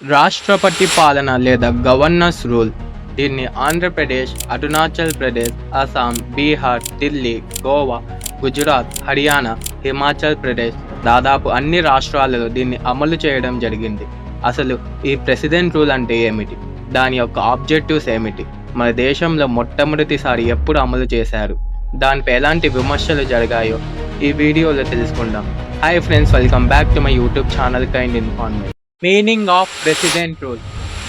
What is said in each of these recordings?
రాష్ట్రపతి పాలన లేదా గవర్నర్స్ రూల్. దీన్ని ఆంధ్రప్రదేశ్ అరుణాచల్ ప్రదేశ్ అస్సాం బీహార్ ఢిల్లీ గోవా గుజరాత్ హర్యానా హిమాచల్ ప్రదేశ్ దాదాపు అన్ని రాష్ట్రాలలో దీన్ని అమలు చేయడం జరిగింది. అసలు ఈ ప్రెసిడెంట్ రూల్ అంటే ఏమిటి? దాని యొక్క ఆబ్జెక్టివ్స్ ఏమిటి? మన దేశంలో మొట్టమొదటిసారి ఎప్పుడు అమలు చేశారు? దానిపై ఎలాంటి విమర్శలు జరిగాయో ఈ వీడియోలో తెలుసుకుందాం. Hi friends welcome back to my YouTube channel kind information meaning of president rule.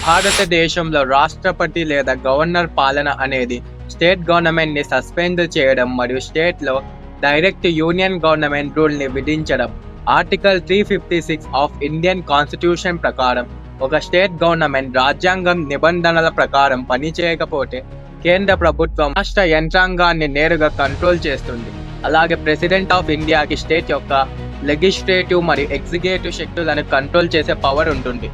భారతదేశంలో రాష్ట్రపతి లేదా గవర్నర్ పాలన అనేది స్టేట్ గవర్నమెంట్ని సస్పెండ్ చేయడం మరియు స్టేట్లో డైరెక్ట్ యూనియన్ గవర్నమెంట్ రూల్ని విధించడం. Article three fifty six of Indian constitution ప్రకారం ఒక స్టేట్ గవర్నమెంట్ రాజ్యాంగం నిబంధనల ప్రకారం పనిచేయకపోతే కేంద్ర ప్రభుత్వం రాష్ట్ర యంత్రాంగాన్ని నేరుగా కంట్రోల్ చేస్తుంది. అలాగే ప్రెసిడెంట్ ఆఫ్ ఇండియాకి స్టేట్ యొక్క లెజిస్లేటివ్ మరియు ఎగ్జిక్యూటివ్ శక్తులను కంట్రోల్ చేసే పవర్ ఉంటుంది.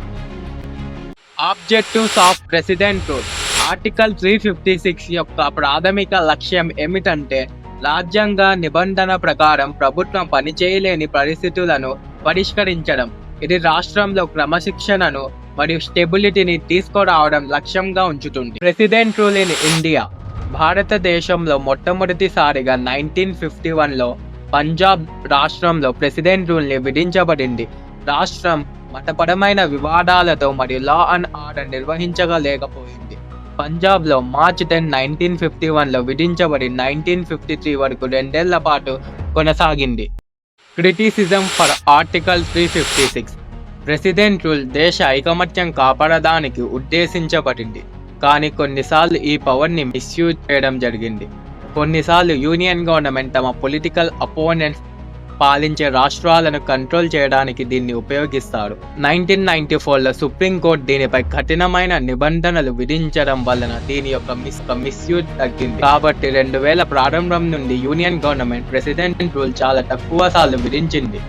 Objectives of president rule article three fifty six యొక్క ప్రాథమిక లక్ష్యం ఏమిటంటే రాజ్యాంగ నిబంధన ప్రకారం ప్రభుత్వం పనిచేయలేని పరిస్థితులను పరిష్కరించడం. ఇది రాష్ట్రంలో క్రమశిక్షణను మరియు స్టెబిలిటీని తీసుకురావడం లక్ష్యంగా ఉంచుతుంది. ప్రెసిడెంట్ రూల్ ఇన్ ఇండియా భారతదేశంలో మొట్టమొదటిసారిగా నైన్టీన్ ఫిఫ్టీ వన్లో పంజాబ్ రాష్ట్రంలో ప్రెసిడెంట్ రూల్ని విధించబడింది. రాష్ట్రం మతపరమైన వివాదాలతో మరియు లా అండ్ ఆర్డర్ నిర్వహించగలేకపోయింది పంజాబ్లో మార్చ్ టెన్ నైన్టీన్ ఫిఫ్టీ వన్లో విధించబడి నైన్టీన్ ఫిఫ్టీ త్రీ వరకు రెండేళ్ళ పాటు కొనసాగింది. Criticism for article three fifty six. President rule దేశ ఐకమత్యం కాపాడడానికి ఉద్దేశించబడింది. కానీ కొన్నిసార్లు ఈ పవర్ని మిస్యూజ్ చేయడం జరిగింది. కొన్నిసార్లు యూనియన్ గవర్నమెంట్ తమ పొలిటికల్ అపోనెంట్స్ పాలించే రాష్ట్రాలను కంట్రోల్ చేయడానికి దీన్ని ఉపయోగిస్తారు. నైన్టీన్ నైన్టీ ఫోర్లో సుప్రీంకోర్టు దీనిపై కఠినమైన నిబంధనలు విధించడం వలన దీని యొక్క మిస్ మిస్యూజ్ తగ్గింది. కాబట్టి రెండు వేల ప్రారంభం నుండి యూనియన్ గవర్నమెంట్ ప్రెసిడెంట్ రూల్ చాలా తక్కువ సార్లు విధించింది.